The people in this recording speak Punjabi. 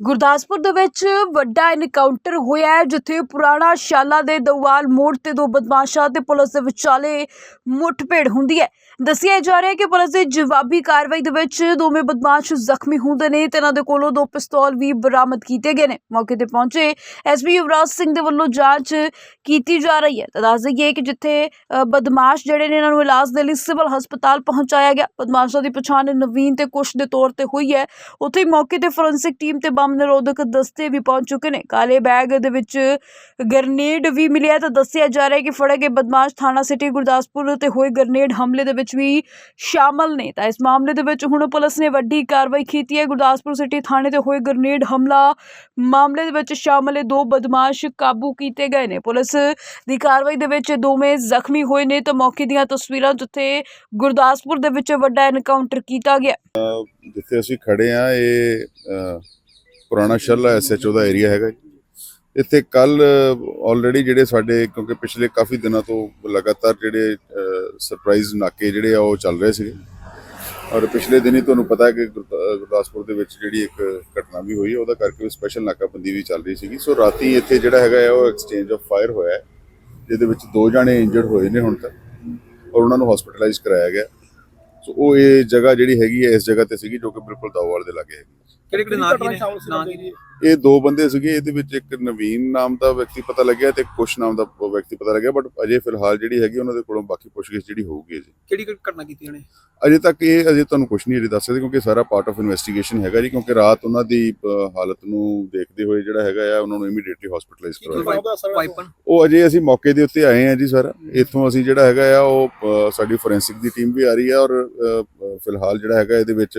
ਗੁਰਦਾਸਪੁਰ ਦੇ ਵਿੱਚ ਵੱਡਾ ਇਨਕਾਊਂਟਰ ਹੋਇਆ ਹੈ, ਜਿੱਥੇ ਪੁਰਾਣਾ ਸ਼ਾਲਾ ਦੇ ਦਵਾਲ ਮੋੜ ਤੇ ਦੋ ਬਦਮਾਸ਼ਾਂ ਤੇ ਪੁਲਿਸ ਦੇ ਵਿਚਾਲੇ ਮੁੱਠਭੇੜ ਹੁੰਦੀ ਹੈ। ਦੱਸਿਆ ਜਾ ਰਿਹਾ ਹੈ ਕਿ ਪੁਲਿਸ ਦੀ ਜਵਾਬੀ ਕਾਰਵਾਈ ਦੇ ਵਿੱਚ ਦੋਵੇਂ ਬਦਮਾਸ਼ ਜ਼ਖਮੀ ਹੁੰਦੇ ਨੇ ਤੇ ਇਹਨਾਂ ਦੇ ਕੋਲੋਂ ਦੋ ਪਿਸਤੌਲ ਵੀ ਬਰਾਮਦ ਕੀਤੇ ਗਏ ਨੇ। ਮੌਕੇ ਤੇ ਪਹੁੰਚੇ ਐਸਪੀ ਯੁਵਰਾਜ ਸਿੰਘ ਦੇ ਵੱਲੋਂ ਜਾਂਚ ਕੀਤੀ ਜਾ ਰਹੀ ਹੈ। ਤਾਂ ਦੱਸ ਦਈਏ ਕਿ ਜਿੱਥੇ ਬਦਮਾਸ਼ ਜਿਹੜੇ ਨੇ ਇਹਨਾਂ ਨੂੰ ਇਲਾਜ ਦੇ ਲਈ ਸਿਵਲ ਹਸਪਤਾਲ ਪਹੁੰਚਾਇਆ ਗਿਆ, ਬਦਮਾਸ਼ਾਂ ਦੀ ਪਛਾਣ ਨਵੀਨ ਤੇ ਕੁਸ਼ ਦੇ ਤੌਰ ਤੇ ਹੋਈ ਹੈ। ਉੱਥੇ ਹੀ ਮੌਕੇ ਤੇ ਫੋਰੈਂਸਿਕ ਟੀਮ ਤੇ ਬੰਬ ਨਿਰੋਧਕ ਦਸਤੇ ਵੀ ਪਹੁੰਚ ਚੁੱਕੇ ਨੇ। ਕਾਲੇ ਬੈਗ ਦੇ ਵਿੱਚ ਗ੍ਰਨੇਡ ਵੀ ਮਿਲਿਆ ਤਾਂ ਦੱਸਿਆ ਜਾ ਰਿਹਾ ਹੈ ਕਿ ਫੜੇ ਗਏ ਬਦਮਾਸ਼ ਥਾਣਾ ਸਿਟੀ ਗੁਰਦਾਸਪੁਰ ਤੇ ਹੋਏ ਗ੍ਰਨੇਡ ਹਮਲੇ ਦੇ ਵਿੱਚ ਵੀ ਸ਼ਾਮਲ ਨੇ। ਤਾਂ ਇਸ ਮਾਮਲੇ ਦੇ ਵਿੱਚ ਹੁਣ ਪੁਲਿਸ ਨੇ ਵੱਡੀ ਕਾਰਵਾਈ ਕੀਤੀ ਹੈ। ਗੁਰਦਾਸਪੁਰ ਸਿਟੀ ਥਾਣੇ ਤੇ ਹੋਏ ਗ੍ਰਨੇਡ ਹਮਲਾ ਮਾਮਲੇ ਦੇ ਵਿੱਚ ਸ਼ਾਮਲ ਦੋ ਬਦਮਾਸ਼ ਕਾਬੂ ਕੀਤੇ ਗਏ ਨੇ। ਪੁਲਿਸ ਦੀ ਕਾਰਵਾਈ ਦੇ ਵਿੱਚ ਦੋਵੇਂ ਜ਼ਖਮੀ ਹੋਏ ਨੇ ਤਾਂ ਮੌਕੇ ਦੀਆਂ ਤਸਵੀਰਾਂ ਜਿੱਥੇ ਗੁਰਦਾਸਪੁਰ ਦੇ ਵਿੱਚ ਵੱਡਾ ਐਨਕਾਊਂਟਰ ਕੀਤਾ ਗਿਆ। ਜਿੱਥੇ ਅਸੀਂ ਖੜੇ ਆ ਇਹ ਪੁਰਾਣਾ ਸ਼ੱਲਾ ਐਸਐਚਓ ਦਾ ਏਰੀਆ ਹੈਗਾ ਜੀ। ਇੱਥੇ ਕੱਲ ਆਲਰੇਡੀ ਜਿਹੜੇ ਸਾਡੇ, ਕਿਉਂਕਿ ਪਿਛਲੇ ਕਾਫੀ ਦਿਨਾਂ ਤੋਂ ਲਗਾਤਾਰ ਜਿਹੜੇ ਸਰਪ੍ਰਾਈਜ਼ ਨਾਕੇ ਜਿਹੜੇ ਆ, ਉਹ ਚੱਲ ਰਹੇ ਸੀਗੇ। ਔਰ ਪਿਛਲੇ ਦਿਨੀ ਤੁਹਾਨੂੰ ਪਤਾ ਹੈ ਕਿ ਗੁਰਦਾ- ਗੁਰਦਾਸਪੁਰ ਦੇ ਵਿੱਚ ਜਿਹੜੀ ਇੱਕ ਘਟਨਾ ਵੀ ਹੋਈ ਹੈ ਉਹਦਾ ਕਰਕੇ ਸਪੈਸ਼ਲ ਨਾਕਾਬੰਦੀ ਵੀ ਚੱਲ ਰਹੀ ਸੀਗੀ। ਸੋ ਰਾਤੀ ਇੱਥੇ ਜਿਹੜਾ ਹੈਗਾ ਹੈ ਉਹ ਐਕਸਚੇਂਜ ਆਫ ਫਾਇਰ ਹੋਇਆ ਜਿਹਦੇ ਵਿੱਚ ਦੋ ਜਾਣੇ ਇੰਜਰਡ ਹੋਏ ਨੇ ਹੁਣ ਤੱਕ। ਔਰ ਉਹਨਾਂ ਨੂੰ ਹਸਪੀਟਲਾਈਜ਼ ਕਰਾਇਆ ਗਿਆ। ਸੋ ਉਹ ਇਹ ਜਗ੍ਹਾ ਜਿਹੜੀ ਹੈਗੀ ਹੈ ਇਸ ਜਗ੍ਹਾ ਤੇ ਸੀਗੀ ਜੋ ਕਿ ਬਿਲਕੁਲ ਦਾਊਵਾਲ ਦੇ ਲਾਗੇ ਹੈਗੀ ਕਿਹੜੇ ਕਿਹੜੇ ਨਾਂ ਕੀ ਨੇ? ਨਾਂ ਕੀ ਨੇ? ਇਹ ਦੋ ਬੰਦੇ ਸੀਗੇ ਇਹਦੇ ਵਿੱਚ ਇੱਕ ਨਵੀਨ ਨਾਮ ਦਾ ਵਿਅਕਤੀ ਪਤਾ ਲੱਗਿਆ ਤੇ ਕੁਸ਼ ਨਾਮ ਦਾ ਵਿਅਕਤੀ ਪਤਾ ਲੱਗਿਆ ਬਟ ਅਜੇ ਫਿਲਹਾਲ ਜਿਹੜੀ ਹੈਗੀ ਉਹਨਾਂ ਦੇ ਕੋਲੋਂ ਬਾਕੀ ਪੁੱਛਗਿੱਛ ਜਿਹੜੀ ਹੋਊਗੀ ਜੀ ਕਿਹੜੀ ਕਿਹੜੀ ਘਟਨਾ ਕੀਤੀ ਉਹਨੇ? ਅਜੇ ਤੱਕ ਇਹ ਅਜੇ ਤੁਹਾਨੂੰ ਕੁਝ ਨਹੀਂ ਅਜੇ ਦੱਸ ਸਕਦੇ ਕਿਉਂਕਿ ਸਾਰਾ ਪਾਰਟ ਆਫ ਇਨਵੈਸਟੀਗੇਸ਼ਨ ਹੈਗਾ ਜੀ ਕਿਉਂਕਿ ਰਾਤ ਉਹਨਾਂ ਦੀ ਹਾਲਤ ਨੂੰ ਦੇਖਦੇ ਹੋਏ ਜਿਹੜਾ ਹੈਗਾ ਆ ਉਹਨਾਂ ਨੂੰ ਇਮੀਡੀਏਟਲੀ ਹਸਪੀਟਲਾਈਜ਼ ਕਰਵਾਇਆ। ਉਹ ਅਜੇ ਅਸੀਂ ਮੌਕੇ ਦੇ ਉੱਤੇ ਆਏ ਹਾਂ ਜੀ ਸਰ। ਇੱਥੋਂ ਅਸੀਂ ਜਿਹੜਾ ਹੈਗਾ ਆ ਉਹ ਸਾਡੀ ਫੋਰੈਂਸਿਕ ਦੀ ਟੀਮ ਵੀ ਆ ਰਹੀ ਹੈ ਔਰ ਫਿਲਹਾਲ ਜਿਹੜਾ ਹੈਗਾ ਇਹਦੇ ਵਿੱਚ